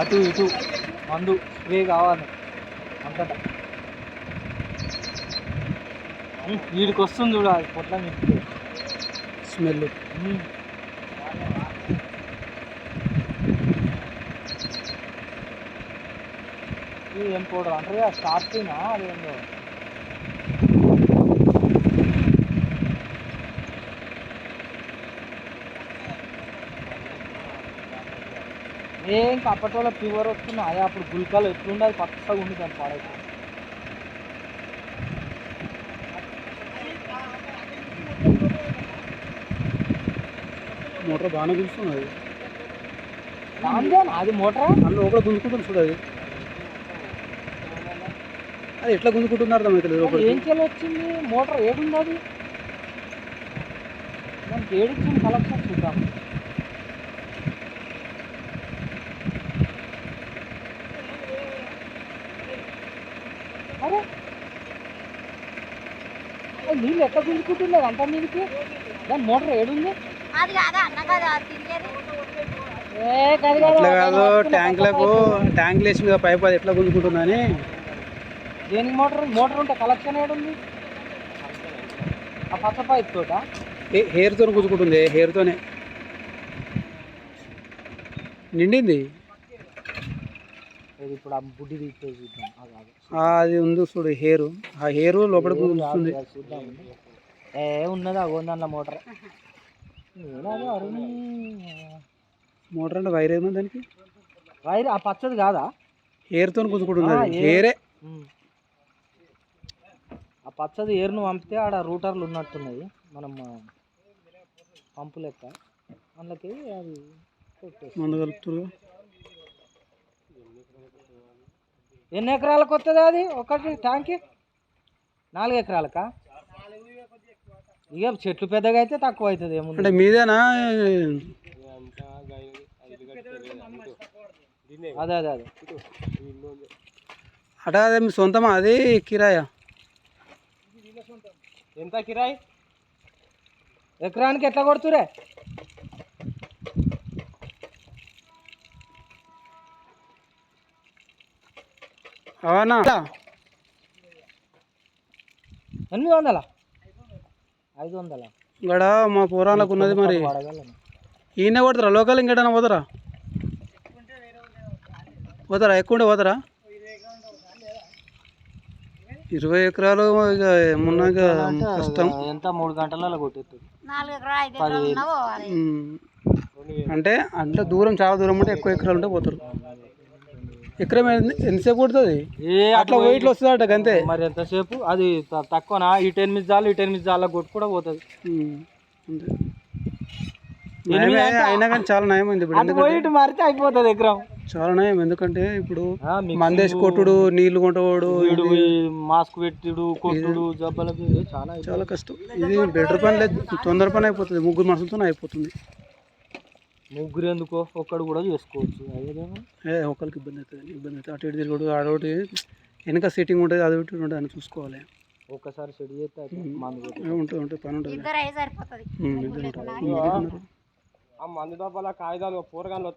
అటు ఇటు మందు స్ప్రే కావాలి. అంతటా. వీడికి వస్తుంది చూడ అది పొట్ల మీకు స్మెల్. ఏం పౌడర్ అంటే స్టార్టింగ్ అదేందో? ఏం అప్పటి వల్ల ఫీవర్ వస్తుంది. అదే అప్పుడు గుల్కాలు ఎట్లుండదు పచ్చగా ఉంది దాని పాడైతే. మోటార్ బాగానే గుంజుతున్నది అది మోటార్? అందులో ఒకటి గుంజుకుంటుంది చూడు అది. అది ఎట్లా గుంజుకుంటున్నారు అర్థమవుతలేదు ఒకటి ఏం చేయాలి వచ్చింది? మోటార్ ఏడుంది అది? దానికి ఏడిచ్చింది కలెక్షన్ చూద్దాం. అరే. నీళ్ళు ఎట్లా గుంజుకుంటున్నది అంత మీదకి దాని మోటార్ ఏడుంది? అది కాదా అన్న కదా తిరిగేది ఏ కాదు కాదు, అట్లా కాదు ట్యాంక్లకు ట్యాంక్ లేచి మీద పైప్ అది ఎట్లా గుంజుకుంటుందని. దేనికి మోటార్? మోటార్ ఉంటే కలెక్షన్ ఏడుంది? ఆ పచ్చ పైప్ తోట? హెయిర్తో గుంజుకుంటుంది హెయిర్తోనే నిండింది? ఇప్పుడు ఆ బుడ్డి తీస్తే చూద్దాం. అది. ఆ, ఉంది చూడు హెయిర్ ఆ హెయిర్ లోపల ఏ ఉన్నది అగో దాంట్లో మోటార్. మోటార్ అంటే వైర్ ఏమో దానికి? వైర్ ఆ పచ్చది కాదా? హెయిర్తో గుంజుకుంటుంది ఆ, hair. హెయిరే. ఆ పచ్చది ఏరును పంపితే ఆడ రూటర్లు ఉన్నట్టున్నాయి. మనం ఆ, పంపు లెక్క. అందులోకి అది మందు కలుపుతురు ఎన్ని ఎకరాలకు వస్తుంది అది? ఒకటి ట్యాంక్? నాలుగు ఎకరాలకా? ఇక చెట్లు పెద్దగా అయితే తక్కువ అవుతుంది ఏముంది? అంటే మీదేనా? అదే అదే అదే. అట అదే మీ సొంతమా? అది కిరాయా? ఎంత కిరాయి? ఎకరానికి ఎట్లా కొడుతురే అవునా? ఎనిమిది వందల? ఐదు వందల? గడ మా పురాణాలకు ఉన్నది మరి. ఈయన కొడతారా? లోకల్ ఇంకేటన్నా పోతారా? పోతారా? ఎక్కువ ఉంటే పోతారా? ఇరవై ఎకరాలు ఇక ఏమున్నా ఇక కష్టం. ఎంత? మూడు గంటలలో కొట్టేస్తుంది. అంటే అంటే దూరం చాలా దూరం ఉంటే ఎక్కువ ఎకరాలు ఉంటే పోతారు. ఎన్ని- ఎంతసేపు కొడుతుంది? ఏ అట్లా వెయిట్లు వస్తుంది అంతే మరి ఎంతసేపు? అది తక్కువనా? మినిట్స్ చాలు ఈ టెన్ మినిట్స్ చాలా కొట్టు కూడా పోతుంది. అయినా కానీ చాలా నయం అయింది ఇప్పుడు ఇటు మారితే అయిపోతుంది ఎకరం. చాలా నయం. ఎందుకంటే ఇప్పుడు మందేసి కొట్టుడు నీళ్ళు కొంటవాడు మాస్క్ పెట్టుడు కొట్టుడు జబ్బలకి చాలా. చాలా కష్టం. ఇది బెటర్ పని లేదు తొందర పని అయిపోతుంది ముగ్గురు మనుషులతో అయిపోతుంది. ముగ్గురు ఎందుకో ఒక్కడు కూడా చేసుకోవచ్చు. ఏ ఒకరికి ఇబ్బంది అవుతుంది ఇబ్బంది అవుతుంది. అటు ఇటు తిరుగుడు ఆడోటి వెనక సెట్టింగ్ ఉంటుంది అది ఒకటి ఉంటుంది అని చూసుకోవాలి. ఒక్కసారి సెట్ చేస్తే ఉంటుంది ఉంటుంది పని ఉంటుంది. ఆ. మందు డబ్బాల కాగితాలు పోరగాన్లు